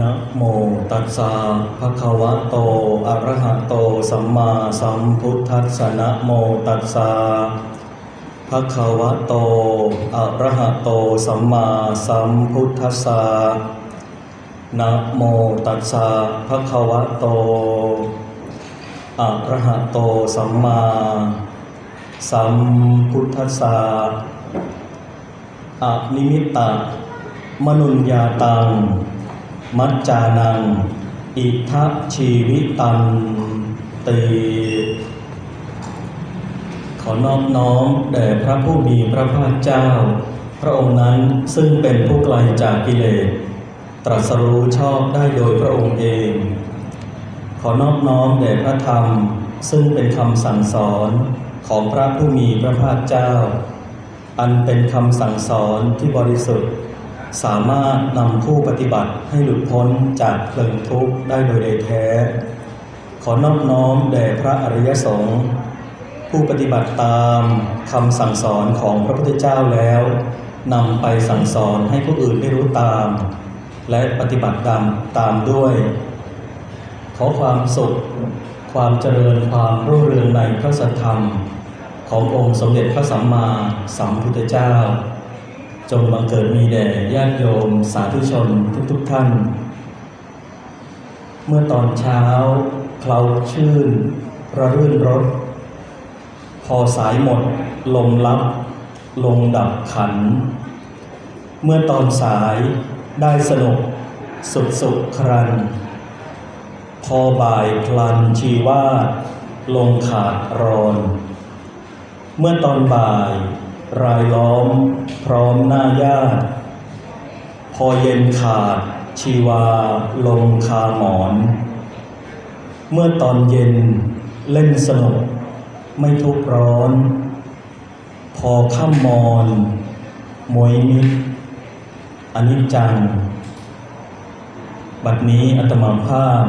นะโมตัสสะภะคะวะโต อะระหะโต สัมมาสัมพุทธัสสะนะโมตัสสะภะคะวะโต อะระหะโต สัมมาสัมพุทธัสสะนะโมตัสสะภะคะวะโต อะระหะโต สัมมาสัมพุทธัสสะอะนิมิตตะมนุญญาตัง มัจจานัง อิทัชีวิตันตีขอนอบน้อมแด่พระผู้มีพระภาคเจ้า พระองค์นั้นซึ่งเป็นผู้ไกลจากกิเลส ตรัสรู้ชอบได้โดยพระองค์เอง ขอนอบน้อมแด่พระธรรม ซึ่งเป็นคำสั่งสอนของพระผู้มีพระภาคเจ้า อันเป็นคำสั่งสอนที่บริสุทธิ์ สามารถนำผู้ปฏิบัติให้หลุดพ้นจากเพลิงทุกข์ได้โดยเดยแท้ ขอนอบน้อมแด่พระอริยสงฆ์ผู้ปฏิบัติตามคำสั่งสอนของพระพุทธเจ้าแล้วนำไปสั่งสอนให้ผู้อื่นได้รู้ตาม และปฏิบัติตามตามด้วย ขอความสุข ความเจริญความรุ่งเรืองในพระสัทธรรม ขององค์สมเด็จพระสัมมาสัมพุทธเจ้า จงบังเกิดมีแด่ญาติโยมสาธุชนทุกๆทท่าน เมื่อตอนเช้าเคลาชื่น ระรื่นรถ พอสายหมด ลมลับ ลงดับขัน เมื่อตอนสายได้สนุกสุดสุขครัน พอบ่ายพลันชีวาลงขาดรอน เมื่อตอนบ่าย รายล้อม พร้อมหน้าญาติ พอเย็นขาด ชีวาลงคาหมอน เมื่อตอนเย็นเล่นสนุกไม่ทุกร้อน พอข้ามมอนมวยมิตรอนิจจัง บัดนี้อัตมาภาพ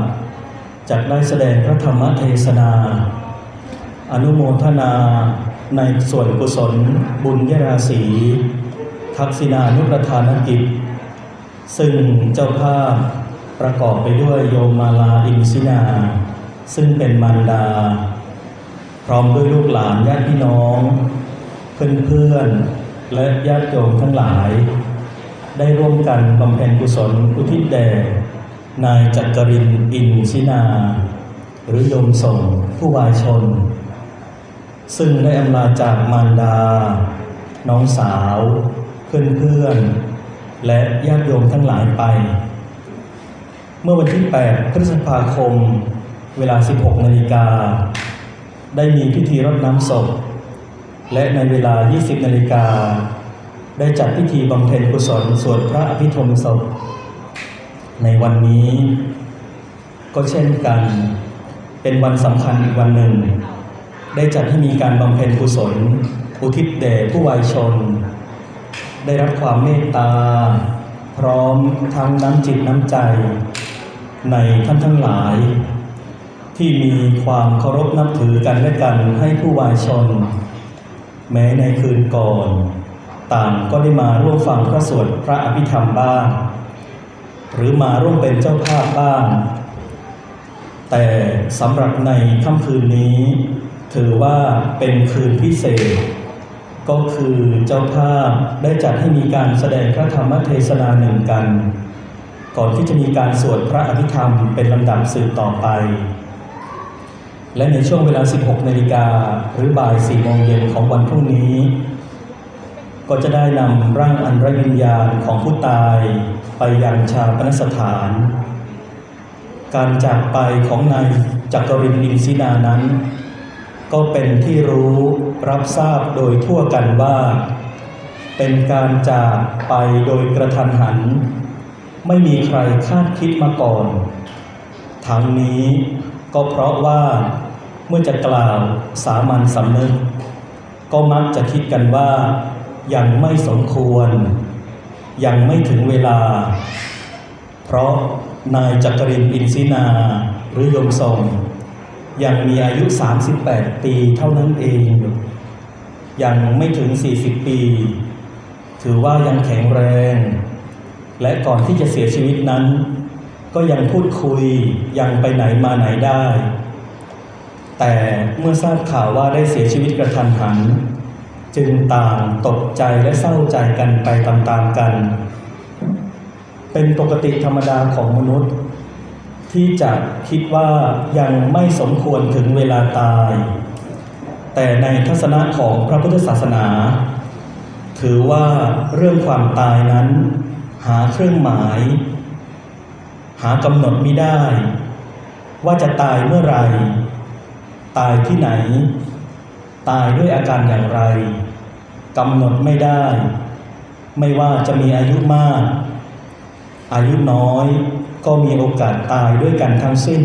จักได้แสดงพระธรรมเทศนา อนุโมทนา ในส่วนกุศลบุญยราศีทักษิณานุประธานกิจ ซึ่งเจ้าภาพประกอบไปด้วยโยมมาลาอินสินา ซึ่งเป็นมารดา พร้อมด้วยลูกหลานญาติพี่น้อง เพื่อนๆ และญาติโยมทั้งหลาย ได้ร่วมกันบำเพ็ญกุศลอุทิศแด่นายจักรินอินชินา หรือโยมส่งผู้วายชน ซึ่งได้อำลาจากมารดา น้องสาว เพื่อนๆและญาติโยมทั้งหลายไป เมื่อวันที่ 8 พฤษภาคม เวลา 16 นาฬิกา ได้มีพิธีรดน้ำศพ และในเวลา 20 นาฬิกา ได้จัดพิธีบำเพ็ญกุศลสวดพระอภิธรรมศพ ในวันนี้ ก็เช่นกัน เป็นวันสำคัญอีกวันหนึ่ง ได้จัดให้มีการบำเพ็ญกุศล อุทิศแด่ผู้วายชน ได้รับความเมตตา พร้อมทั้งน้ำจิตน้ำใจ ในท่านทั้งหลาย ที่มีความเคารพนับถือกันและกันให้ผู้วายชน แม้ในคืนก่อน ต่างก็ได้มาร่วมฟังพระสวดพระอภิธรรมบ้างหรือมาร่วมเป็นเจ้าภาพบ้าง แต่สำหรับในค่ำคืนนี้ ถือว่าเป็นคืนพิเศษ ก็คือเจ้าภาพได้จัดให้มีการแสดงพระธรรมเทศนาหนึ่งกัน ก่อนที่จะมีการสวดพระอภิธรรมเป็นลำดับสืบต่อไป และในช่วงเวลา 16 นาฬิกาหรือบ่าย 4 โมงเย็นของวันพรุ่งนี้ ก็จะได้นำร่างอันไร้วิญญาณของผู้ตายไปยังชาปนสถาน การจากไปของนายจักรินอินสินานั้น ก็เป็นที่รู้รับทราบโดยทั่วกันว่า เป็นการจากไปโดยกระทันหัน ไม่มีใครคาดคิดมาก่อน ทั้งนี้ก็เพราะว่าเมื่อจะกล่าวสามัญสำนึก ก็มักจะคิดกันว่ายังไม่สมควร ยังไม่ถึงเวลา เพราะนายจักรินอินสินาหรือยมทรง ยังมีอายุ 38 ปีเท่านั้นเอง ยังไม่ถึง 40 ปี ถือว่ายังแข็งแรง และก่อนที่จะเสียชีวิตนั้น ก็ยังพูดคุยยังไปไหนมาไหนได้ แต่เมื่อทราบข่าวว่าได้เสียชีวิตกระทันหัน จึงต่างตกใจและเศร้าใจกันไปตามๆกัน เป็นปกติธรรมดาของมนุษย์ ที่จะคิดว่ายังไม่สมควรถึงเวลาตาย แต่ในทัศนะของพระพุทธศาสนา ถือว่าเรื่องความตายนั้น หาเครื่องหมาย หากำหนดไม่ได้ ว่าจะตายเมื่อไหรตายที่ไหน ตายด้วยอาการอย่างไรกำหนดไม่ได้ ไม่ว่าจะมีอายุมาก อายุน้อยก็มีโอกาสตายด้วยกันทั้งสิ้น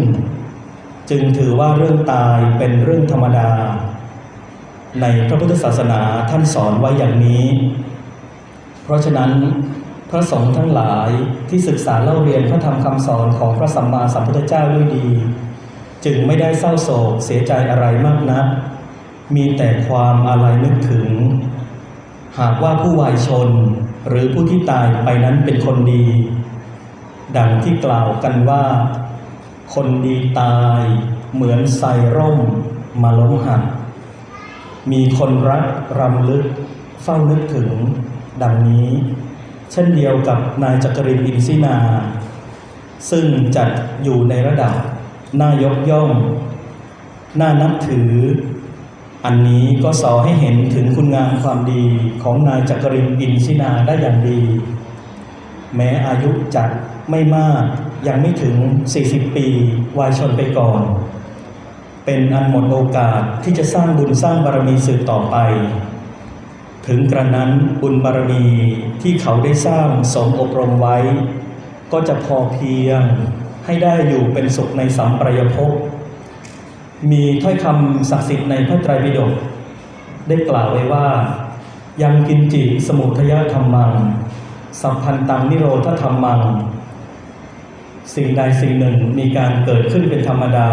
จึงถือว่าเรื่องตายเป็นเรื่องธรรมดา ในพระพุทธศาสนาท่านสอนไว้อย่างนี้ เพราะฉะนั้นพระสงฆ์ทั้งหลายที่ศึกษาเล่าเรียนพระธรรมคำสอนของพระสัมมาสัมพุทธเจ้าด้วยดี จึงไม่ได้เศร้าโศกเสียใจอะไรมากนัก มีแต่ความอาลัยนึกถึง หากว่าผู้วายชนหรือผู้ที่ตายไปนั้นเป็นคนดี ดังที่กล่าวกันว่า คนดีตายเหมือนไซร่มมาล้มหัก มีคนรักรำลึกเฝ้านึกถึงดังนี้ เช่นเดียวกับนายจักรินอินซินา ซึ่งจัดอยู่ในระดับน่ายกย่อง น่านับถือ อันนี้ก็สอให้เห็นถึงคุณงามความดีของนายจักรินอินซินาได้อย่างดี แม้อายุจัด ไม่มากยังไม่ถึง 40 ปีวายชนไปก่อน เป็นอันหมดโอกาสที่จะสร้างบุญสร้างบารมีสืบต่อไป ถึงกระนั้นบุญบารมีที่เขาได้สร้างสมอบรมไว้ ก็จะพอเพียงให้ได้อยู่เป็นสุขในสัมปรายภพมีถ้อยคำศักดิ์สิทธิ์ในพระไตรปิฎกได้กล่าวไว้ว่า ยังกินจิสมุทยธรรมัง สัมพันตังนิโรธธรรมัง สิ่งใดสิ่งหนึ่งมีการเกิดขึ้นเป็นธรรมดา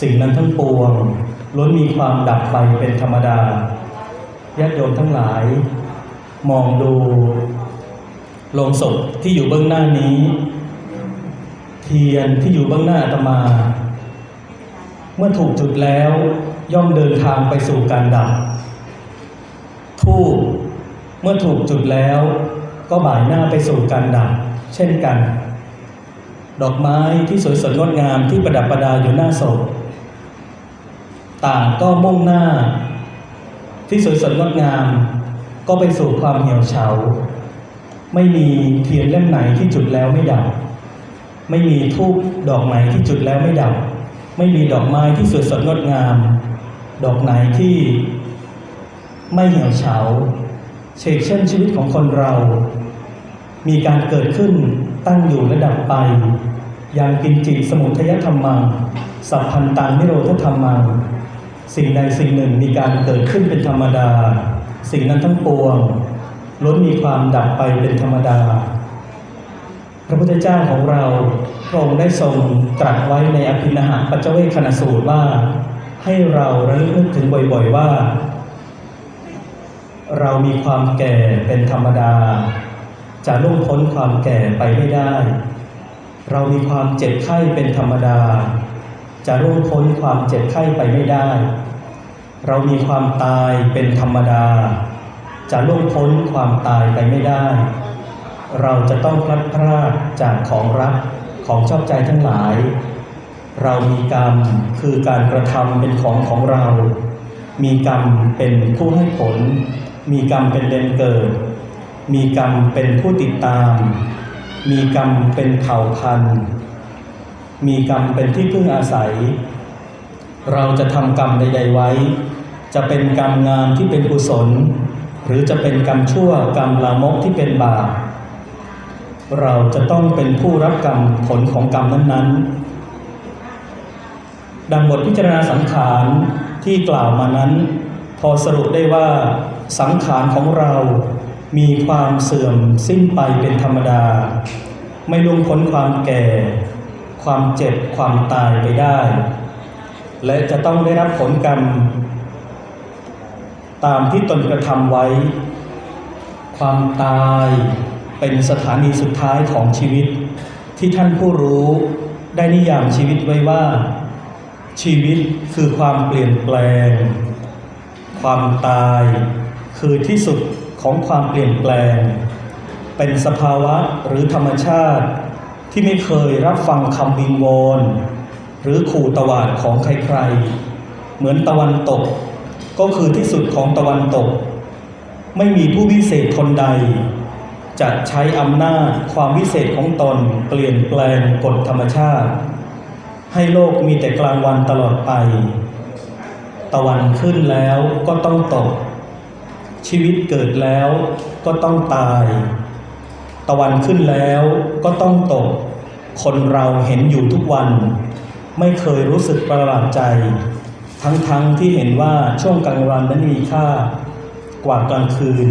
สิ่งนั้นทั้งปวงล้วนมีความดับไปเป็นธรรมดาญาติโยมทั้งหลาย มองดูโลงศพที่อยู่เบื้องหน้านี้ เทียนที่อยู่เบื้องหน้าตมา เมื่อถูกจุดแล้วย่อมเดินทางไปสู่การดับทูบเมื่อถูกจุดแล้วก็บ่ายหน้าไปสู่การดับเช่นกัน ดอกไม้ที่สวยสดงดงามที่ประดับประดาอยู่หน้าศพต่างก็มุ่งหน้า ที่สวยสดงดงาม ก็ไปสู่ความเหี่ยวเฉา ไม่มีเทียนเล่มไหนที่จุดแล้วไม่ดับ ไม่มีทูบดอกไหนที่จุดแล้วไม่ดับ ไม่มีดอกไม้ที่สวยสดงดงาม ดอกไหนที่ไม่เหี่ยวเฉาเชกเช่นชีวิตของคนเรา มีการเกิดขึ้นตั้งอยู่และดับไปย่างกินจิสมุทยธรรมัง สัพพันตังนิโรธธรรมัง สิ่งใดสิ่งหนึ่งมีการเกิดขึ้นเป็นธรรมดา สิ่งนั้นทั้งปวงล้นมีความดับไปเป็นธรรมดา พระพุทธเจ้าของเราพระองค์ได้ทรงตรัสไว้ในอภินาหะปัจเจเวคขณสูตรว่า ให้เราระลึกถึงบ่อยๆว่า เรามีความแก่เป็นธรรมดา จะล่วงพ้นความแก่ไปไม่ได้ เรามีความเจ็บไข้เป็นธรรมดา จะล่วงพ้นความเจ็บไข้ไปไม่ได้ เรามีความตายเป็นธรรมดา จะล่วงพ้นความตายไปไม่ได้ เราจะต้องพลัดพรากจากของรักของชอบใจทั้งหลาย เรามีกรรมคือการกระทำเป็นของของเรา มีกรรมเป็นผู้ให้ผล มีกรรมเป็นเดนเกิด มีกรรมเป็นผู้ติดตาม มีกรรมเป็นเผ่าพันธุ์ มีกรรมเป็นที่พึ่งอาศัย เราจะทำกรรมใดๆไว้ จะเป็นกรรมงามที่เป็นกุศล หรือจะเป็นกรรมชั่วกรรมลามกที่เป็นบาป เราจะต้องเป็นผู้รับกรรมผลของกรรมนั้นๆ ดังบทพิจารณาสังขารที่กล่าวมานั้น พอสรุปได้ว่าสังขารของเรา มีความเสื่อมสิ้นไปเป็นธรรมดา ไม่ล่วงพ้นความแก่ ความเจ็บความตายไปได้ และจะต้องได้รับผลกรรม ตามที่ตนกระทำไว้ ความตายเป็นสถานีสุดท้ายของชีวิต ที่ท่านผู้รู้ได้นิยามชีวิตไว้ว่า ชีวิตคือความเปลี่ยนแปลง ความตายคือที่สุด ของความเปลี่ยนแปลง เป็นสภาวะหรือธรรมชาติที่ไม่เคยรับฟังคำวิงวอนหรือขู่ตวาดของใครๆ เหมือนตะวันตก ก็คือที่สุดของตะวันตก ไม่มีผู้วิเศษคนใด จะใช้อำนาจความวิเศษของตนเปลี่ยนแปลงกฎธรรมชาติ ให้โลกมีแต่กลางวันตลอดไป ตะวันขึ้นแล้วก็ต้องตก ชีวิตเกิดแล้วก็ต้องตาย ตะวันขึ้นแล้วก็ต้องตก คนเราเห็นอยู่ทุกวัน ไม่เคยรู้สึกประหลาดใจ ทั้งๆทที่เห็นว่าช่วงกลางวันนั้นมีค่ากว่ากลางคืน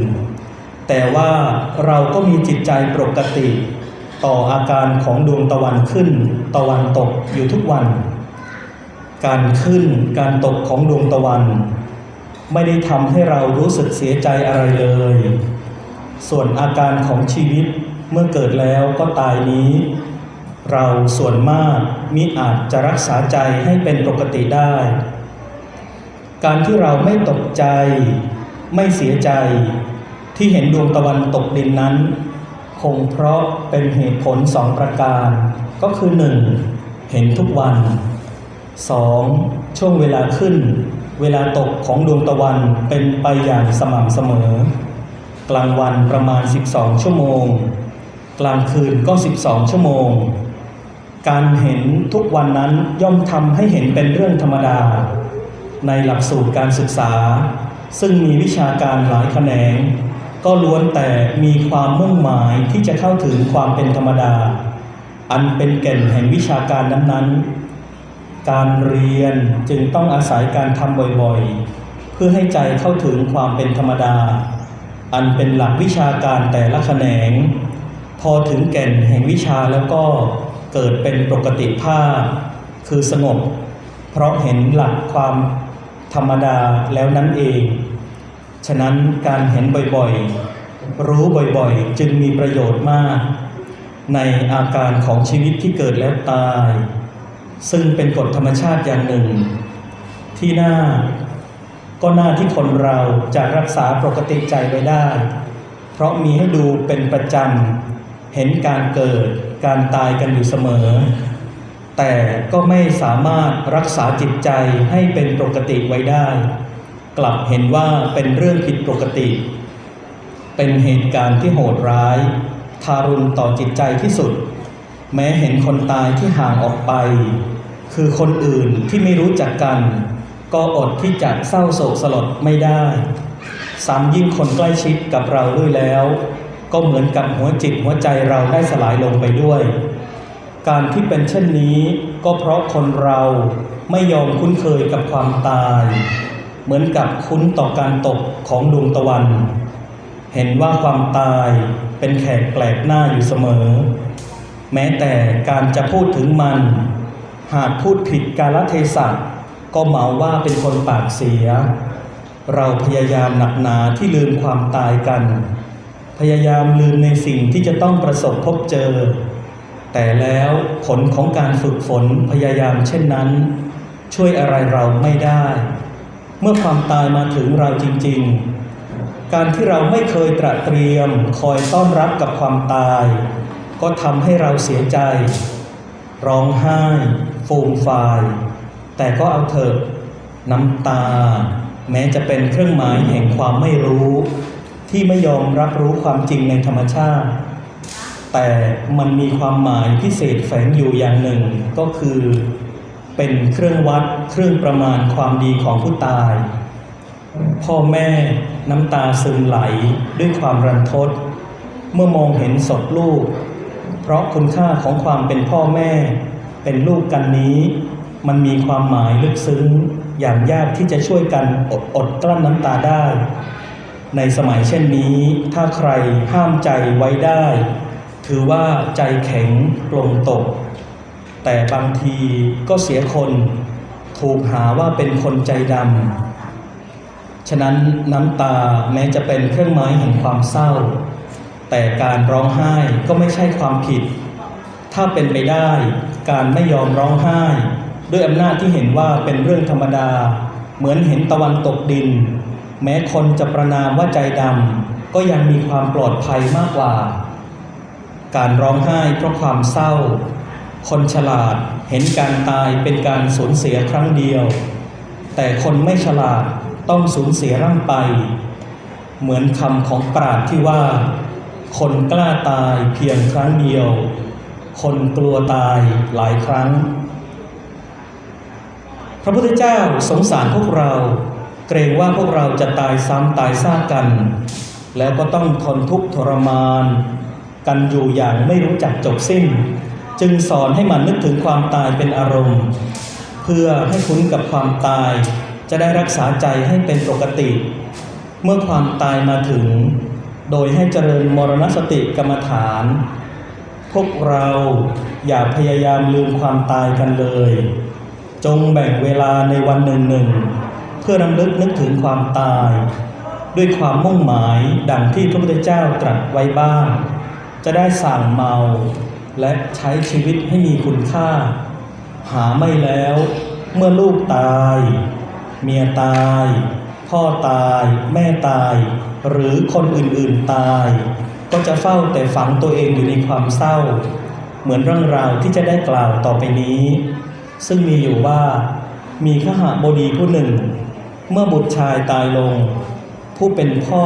แต่ว่าเราก็มีจิตใจปกติ ต่ออาการของดวงตะวันขึ้น ตะวันตกอยู่ทุกวัน การขึ้นการตกของดวงตะวัน ไม่ได้ทำให้เรารู้สึกเสียใจอะไรเลย ส่วนอาการของชีวิตเมื่อเกิดแล้วก็ตายนี้ เราส่วนมากมิอาจจะรักษาใจให้เป็นปกติได้ การที่เราไม่ตกใจ ไม่เสียใจ ที่เห็นดวงตะวันตกดินนั้น คงเพราะเป็นเหตุผลสองประการ ก็คือหนึ่งเห็นทุกวัน 2. ช่วงเวลาขึ้น เวลาตกของดวงตะวันเป็นไปอย่างสม่ำเสมอ กลางวันประมาณ 12 ชั่วโมง กลางคืนก็ 12 ชั่วโมง การเห็นทุกวันนั้นย่อมทำให้เห็นเป็นเรื่องธรรมดา ในหลักสูตรการศึกษา ซึ่งมีวิชาการหลายแขนง ก็ล้วนแต่มีความมุ่งหมายที่จะเข้าถึงความเป็นธรรมดา อันเป็นแก่นแห่งวิชาการนั้นๆ การเรียนจึงต้องอาศัยการทำบ่อยๆ เพื่อให้ใจเข้าถึงความเป็นธรรมดา อันเป็นหลักวิชาการแต่ละแขนง พอถึงแก่นแห่งวิชาแล้วก็เกิดเป็นปกติภาพ คือสงบ เพราะเห็นหลักความธรรมดาแล้วนั่นเอง ฉะนั้นการเห็นบ่อยๆ รู้บ่อยๆ จึงมีประโยชน์มาก ในอาการของชีวิตที่เกิดแล้วตาย ซึ่งเป็นกฎธรรมชาติอย่างหนึ่ง ที่น่าก็น่าที่คนเราจะรักษาปกติใจไว้ได้ เพราะมีให้ดูเป็นประจำ เห็นการเกิดการตายกันอยู่เสมอ แต่ก็ไม่สามารถรักษาจิตใจให้เป็นปกติไว้ได้ กลับเห็นว่าเป็นเรื่องผิดปกติ เป็นเหตุการณ์ที่โหดร้าย ทารุณต่อจิตใจที่สุด แม้เห็นคนตายที่ห่างออกไป คือคนอื่นที่ไม่รู้จักกัน ก็อดที่จะเศร้าโศกสลดไม่ได้ซ้ำยิ่งคนใกล้ชิดกับเราด้วยแล้ว ก็เหมือนกับหัวจิตหัวใจเราได้สลายลงไปด้วย การที่เป็นเช่นนี้ ก็เพราะคนเราไม่ยอมคุ้นเคยกับความตาย เหมือนกับคุ้นต่อการตกของดวงตะวัน เห็นว่าความตายเป็นแขกแปลกหน้าอยู่เสมอ แม้แต่การจะพูดถึงมัน หากพูดผิดกาลเทศะก็เหมาว่าเป็นคนปากเสีย เราพยายามหนักหนาที่ลืมความตายกัน พยายามลืมในสิ่งที่จะต้องประสบพบเจอ แต่แล้วผลของการฝึกฝนพยายามเช่นนั้น ช่วยอะไรเราไม่ได้ เมื่อความตายมาถึงเราจริง ๆ การที่เราไม่เคยตระเตรียมคอยต้อนรับกับความตาย ก็ทำให้เราเสียใจ ร้องไห้ ฟูมฟาย แต่ก็เอาเถอะน้ำตา แม้จะเป็นเครื่องหมายแห่งความไม่รู้ ที่ไม่ยอมรับรู้ความจริงในธรรมชาติ แต่มันมีความหมายพิเศษแฝงอยู่อย่างหนึ่งก็คือ เป็นเครื่องวัดเครื่องประมาณความดีของผู้ตาย พ่อแม่น้ำตาซึมไหลด้วยความรันทด เมื่อมองเห็นศพลูก เพราะคุณค่าของความเป็นพ่อแม่ เป็นลูกกันนี้ มันมีความหมายลึกซึ้งอย่างยากที่จะช่วยกันอดอดกลั้นน้ำตาได้ ในสมัยเช่นนี้ ถ้าใครห้ามใจไว้ได้ ถือว่าใจแข็งปลงตก แต่บางทีก็เสียคนถูกหาว่าเป็นคนใจดำ ฉะนั้นน้ำตาแม้จะเป็นเครื่องหมายแห่งความเศร้า แต่การร้องไห้ก็ไม่ใช่ความผิด ถ้าเป็นไปได้ การไม่ยอมร้องไห้ ด้วยอำนาจที่เห็นว่าเป็นเรื่องธรรมดา เหมือนเห็นตะวันตกดิน แม้คนจะประนามว่าใจดำก็ยังมีความปลอดภัยมากกว่า การร้องไห้เพราะความเศร้า คนฉลาดเห็นการตายเป็นการสูญเสียครั้งเดียว แต่คนไม่ฉลาดต้องสูญเสียร่างไป เหมือนคำของปราชญ์ที่ว่า คนกล้าตายเพียงครั้งเดียว คนกลัวตายหลายครั้ง พระพุทธเจ้าสงสารพวกเรา เกรงว่าพวกเราจะตายซ้ำตายซากกัน แล้วก็ต้องทนทุกข์ทรมาน กันอยู่อย่างไม่รู้จักจบสิ้น จึงสอนให้มันนึกถึงความตายเป็นอารมณ์ เพื่อให้คุ้นกับความตาย จะได้รักษาใจให้เป็นปกติ เมื่อความตายมาถึง โดยให้เจริญมรณสติกรรมฐาน พวกเราอย่าพยายามลืมความตายกันเลย จงแบ่งเวลาในวันหนึ่งหนึ่งเพื่อรำลึกนึกถึงความตาย ด้วยความมุ่งหมายดังที่พระพุทธเจ้าตรัสไว้บ้าง จะได้สั่งเมา และใช้ชีวิตให้มีคุณค่า หาไม่แล้วเมื่อลูกตาย เมียตาย พ่อตาย แม่ตาย หรือคนอื่นๆตาย ก็จะเฝ้าแต่ฝังตัวเองอยู่ในความเศร้า เหมือนเรื่องราวที่จะได้กล่าวต่อไปนี้ ซึ่งมีอยู่ว่ามีขหบดีผู้หนึ่ง เมื่อบุตรชายตายลง ผู้เป็นพ่อ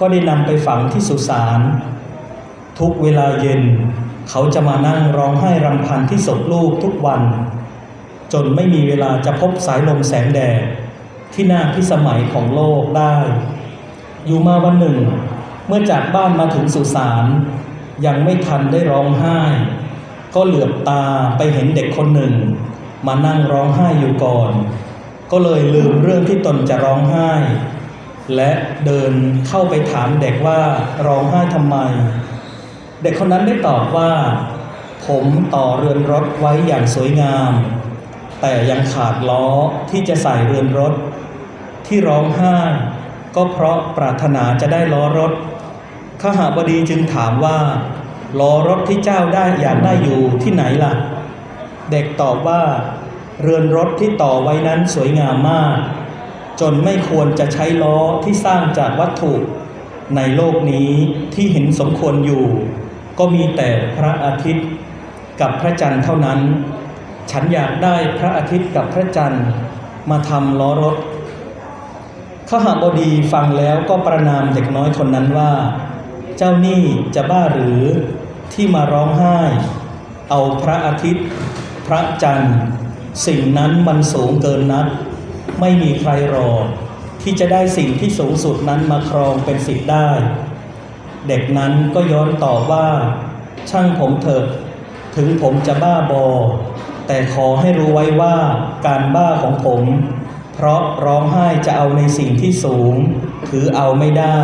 ก็ได้นำไปฝังที่สุสานทุกเวลาเย็น เขาจะมานั่งร้องไห้รำพันที่ศพลูกทุกวัน จนไม่มีเวลาจะพบสายลมแสงแดดที่น่าพิสมัยของโลกได้ อยู่มาวันหนึ่ง เมื่อจากบ้านมาถึงสุสานยังไม่ทันได้ร้องไห้ ก็เหลือบตาไปเห็นเด็กคนหนึ่ง มานั่งร้องไห้อยู่ก่อน ก็เลยลืมเรื่องที่ตนจะร้องไห้ และเดินเข้าไปถามเด็กว่าร้องไห้ทำไม เด็กคนนั้นได้ตอบว่า ผมต่อเรือนรถไว้อย่างสวยงาม แต่ยังขาดล้อที่จะใส่เรือนรถ ที่ร้องไห้ก็เพราะปรารถนาจะได้ล้อรถ ขหาบดีจึงถามว่าล้อรถที่เจ้าได้อยากได้อยู่ที่ไหนล่ะ เด็กตอบว่า เรือนรถที่ต่อไว้นั้นสวยงามมาก จนไม่ควรจะใช้ล้อที่สร้างจากวัตถุ ในโลกนี้ที่เห็นสมควรอยู่ ก็มีแต่พระอาทิตย์ กับพระจันทร์เท่านั้น ฉันอยากได้พระอาทิตย์กับพระจันทร์ มาทำล้อรถขหบดีฟังแล้วก็ประนามเด็กน้อยคนนั้นว่า เจ้านี่จะบ้าหรือที่มาร้องไห้ เอาพระอาทิตย์ พระจันทร์ สิ่งนั้นมันสูงเกินนัก ไม่มีใครรอ ที่จะได้สิ่งที่สูงสุดนั้นมาครองเป็นสิทธิ์ได้ เด็กนั้นก็ย้อนตอบว่า ช่างผมเถอะถึงผมจะบ้าบอ แต่ขอให้รู้ไว้ว่าการบ้าของผม เพราะร้องไห้จะเอาในสิ่งที่สูง ถือเอาไม่ได้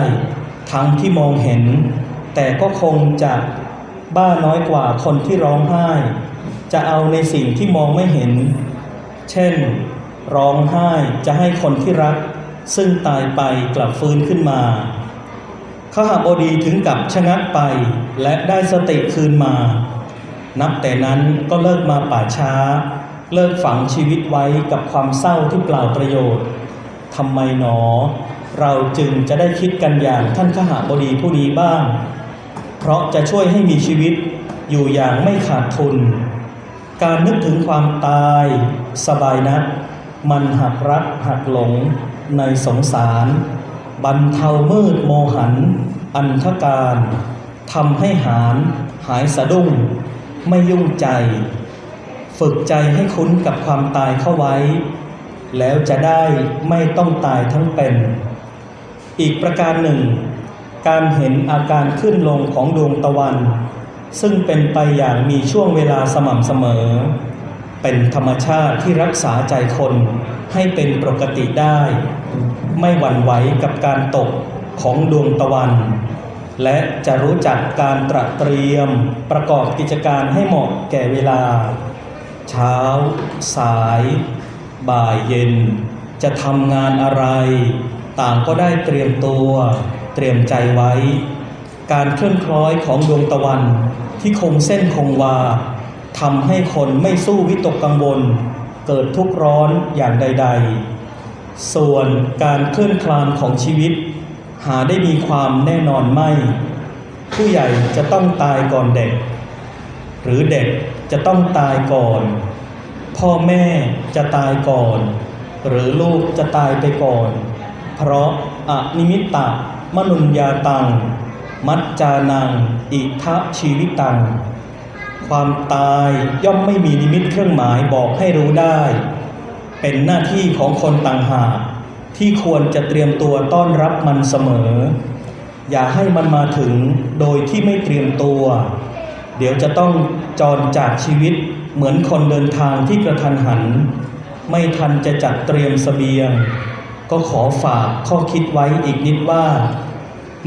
ทั้งที่มองเห็น แต่ก็คงจะบ้าน้อยกว่าคนที่ร้องไห้ จะเอาในสิ่งที่มองไม่เห็น เช่น ร้องไห้จะให้คนที่รัก ซึ่งตายไปกลับฟื้นขึ้นมาขหบดีถึงกับชะงักไปและได้สติคืนมา นับแต่นั้นก็เลิกมาป่าช้า เลิกฝังชีวิตไว้กับความเศร้าที่เปล่าประโยชน์ทำไมหนอ เราจึงจะได้คิดกันอย่างท่านขหบดีผู้นี้บ้าง เพราะจะช่วยให้มีชีวิตอยู่อย่างไม่ขาดทุน การนึกถึงความตายสบายนัก มันหักรักหักหลงในสงสาร บรรเทามืดโมหัน อันธการทำให้หารหายสะดุ้ง ไม่ยุ่งใจ ฝึกใจให้คุ้นกับความตายเข้าไว้ แล้วจะได้ไม่ต้องตายทั้งเป็น อีกประการหนึ่ง การเห็นอาการขึ้นลงของดวงตะวัน ซึ่งเป็นไปอย่างมีช่วงเวลาสม่ำเสมอ เป็นธรรมชาติที่รักษาใจคนให้เป็นปกติได้ ไม่หวั่นไหวกับการตกของดวงตะวัน และจะรู้จักการตระเตรียมประกอบกิจการให้เหมาะแก่เวลา เช้า สาย บ่ายเย็น จะทำงานอะไร ต่างก็ได้เตรียมตัวเตรียมใจไว้ การเคลื่อนคล้อยของดวงตะวันที่คงเส้นคงวาทำให้คนไม่สู้วิตกกังวล เกิดทุกข์ร้อนอย่างใด ๆ ส่วนการเคลื่อนคลานของชีวิต หาได้มีความแน่นอนไม่ ผู้ใหญ่จะต้องตายก่อนเด็ก หรือเด็กจะต้องตายก่อน พ่อแม่จะตายก่อน หรือลูกจะตายไปก่อน เพราะอนิมิตตะมนุญญาตัง มัจจานัง อิทะชีวิตัง ความตายย่อมไม่มีนิมิตเครื่องหมายบอกให้รู้ได้ เป็นหน้าที่ของคนต่างหากที่ควรจะเตรียมตัวต้อนรับมันเสมอ อย่าให้มันมาถึงโดยที่ไม่เตรียมตัว เดี๋ยวจะต้องจรจากชีวิตเหมือนคนเดินทางที่กระทันหัน ไม่ทันจะจัดเตรียมเสบียง ก็ขอฝากข้อคิดไว้อีกนิดว่า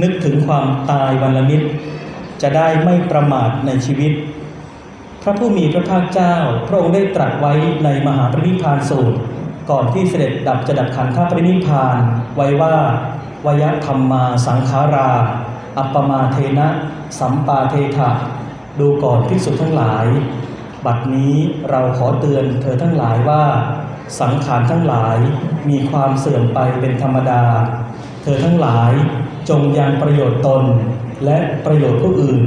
นึกถึงความตายวันละนิด จะได้ไม่ประมาทในชีวิต พระผู้มีพระภาคเจ้า พระองค์ได้ตรัสไว้ในมหาปรินิพพานสูตร ก่อนที่เสด็จดับจะดับขันธปรินิพพานไว้ว่าวยธรรมมาสังขารา อัปปมาเทนะ สัมปาเทถะดูก่อนภิกษุทั้งหลาย บัดนี้เราขอเตือนเธอทั้งหลายว่า สังขารทั้งหลายมีความเสื่อมไปเป็นธรรมดา เธอทั้งหลายจงยังประโยชน์ตน และประโยชน์ผู้อื่น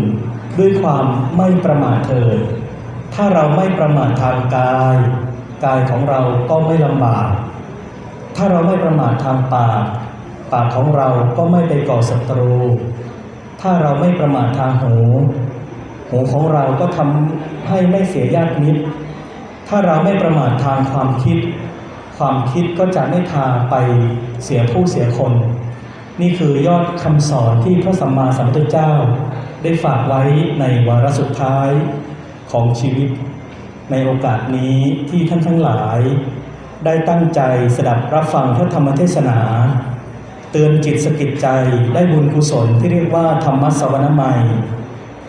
ด้วยความไม่ประมาทเถิดถ้าเราไม่ประมาททางกาย กายของเราก็ไม่ลำบาก ถ้าเราไม่ประมาททางปาก ปากของเราก็ไม่ไปก่อศัตรู ถ้าเราไม่ประมาททางหู หูของเราก็ทำให้ไม่เสียญาติมิตร ถ้าเราไม่ประมาททางความคิด ความคิดก็จะไม่พาไปเสียผู้เสียคน นี่คือยอดคำสอนที่พระสัมมาสัมพุทธเจ้า ได้ฝากไว้ในวาระสุดท้ายของชีวิต ในโอกาสนี้ที่ท่านทั้งหลาย ได้ตั้งใจสดับรับฟังพระธรรมเทศนา เตือนจิตสกิดใจได้บุญกุศลที่เรียกว่าธรรมสวรรใหม่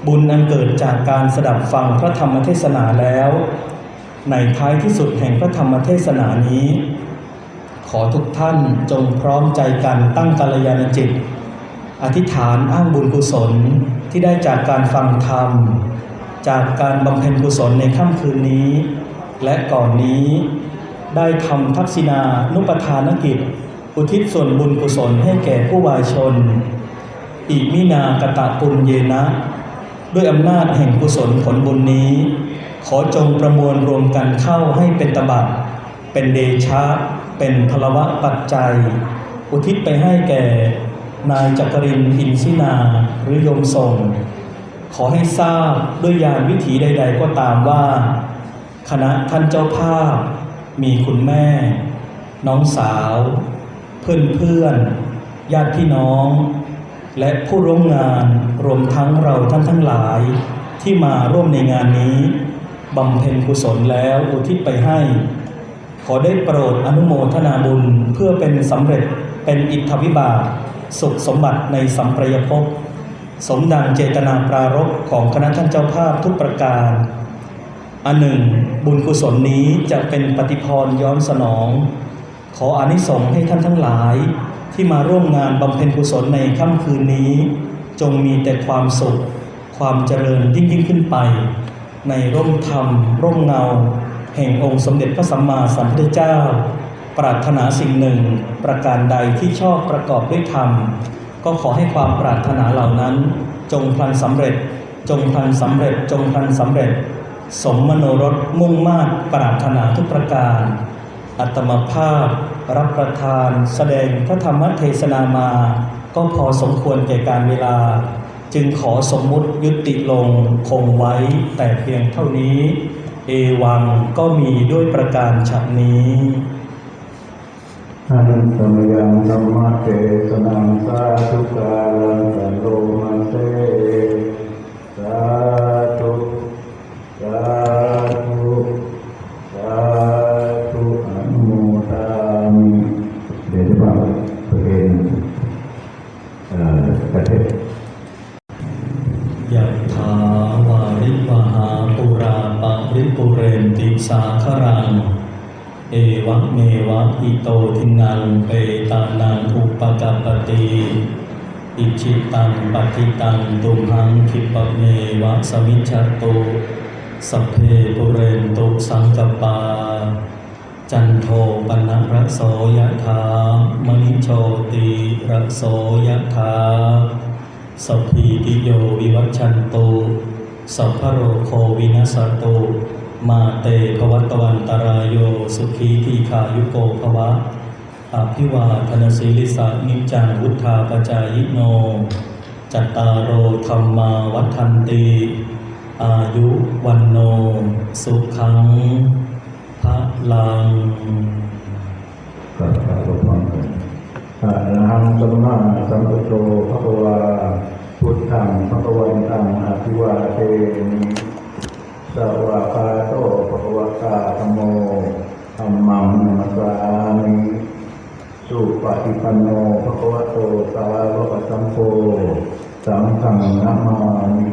บุญอันเกิดจากการสดับฟังพระธรรมเทศนาแล้ว ในท้ายที่สุดแห่งพระธรรมเทศนานี้ ขอทุกท่านจงพร้อมใจกันตั้งกัลยาณจิต อธิษฐานอ้างบุญกุศลที่ได้จากการฟังธรรม จากการบำเพ็ญกุศลในค่ำคืนนี้ และก่อนนี้ได้ทำทักษิณานุปทานกิจ อุทิศส่วนบุญกุศลให้แก่ผู้วายชน อิมินากตะปุญเยนะ ด้วยอำนาจแห่งกุศลผลบุญนี้ ขอจงประมวลรวมกันเข้าให้เป็นตบะเป็นเดชะ เป็นพลวะปัจจัย อุทิศไปให้แก่ นายจักรินอินสินาหรือโยมทรงขอให้ทราบด้วยยานวิถีใด ๆ ก็ตามว่า คณะท่านเจ้าภาพ มีคุณแม่ น้องสาว เพื่อนเพื่อนญาติพี่น้อง และผู้ร่วมงานรวมทั้งเราท่านทั้งหลาย ที่มาร่วมในงานนี้บำเพ็ญกุศลแล้วอุทิศไปให้ ขอได้โปรดอนุโมทนาบุญเพื่อเป็นสำเร็จเป็นอิทธวิบากสุขสมบัติในสัมปรยภพสมดังเจตนาปรารภของคณะท่านเจ้าภาพทุกประการ อันหนึ่ง บุญกุศลนี้จะเป็นปฏิพรย้อนสนอง ขออนิสงส์ให้ท่านทั้งหลาย ที่มาร่วมงานบำเพ็ญกุศลในค่ำคืนนี้ จงมีแต่ความสุข ความเจริญยิ่งยิ่งขึ้นไป ในร่มธรรม ร่มเงา แห่งองค์สมเด็จพระสัมมาสัมพุทธเจ้า ปรารถนาสิ่งหนึ่ง ประการใดที่ชอบประกอบด้วยธรรม ก็ขอให้ความปรารถนาเหล่านั้น จงพลันสำเร็จ จงพลันสำเร็จ จงพลันสำเร็จ สมมโนรสมุ่งมา่ปรารถนาทุกประการ อัตมภาพ รับประทานแสดงพระธรรมเทศนามา ก็พอสมควรแก่การเวลา จึงขอสมมุติยุติลงคงไว้แต่เพียงเท่านี้ เอวังก็มีด้วยประการฉนี้อันสมยังธรรมเทศนังสาธุกาลังสันโลมาเสสา สาครัง เอวะเมวะอิโตทินังเปตานังอุปกัปปติอิอิชิตังปฏิตังตุมหังคิปะเมวะสมิจฉตุสัพเพปุเรนตุสังกปา จันโทปนะระโสยถามณิโชติระโสยถาสัพพีติโยวิวัชชันตุสัพพะโรโควินัสตุ มาเตภวัตวันตรายโยสุขีทีขายุโกภวะอภิวาทนสีลิสานิจังวุธาปจายโน จัตตารโอธรรมาวัฒนติอายุวันโน สุขังพระลังกัสสะตุพังอะระหังสัมมาสัมพุทโธภะคะวาพุทธังภะคะวันตังอะภิวาเทมิ สวาคาโตภะคะวะตาธโมธรรมังนัสสามิสุปฏิปันโนภควะโตสาวกสัมโพสังฆังนะมามิ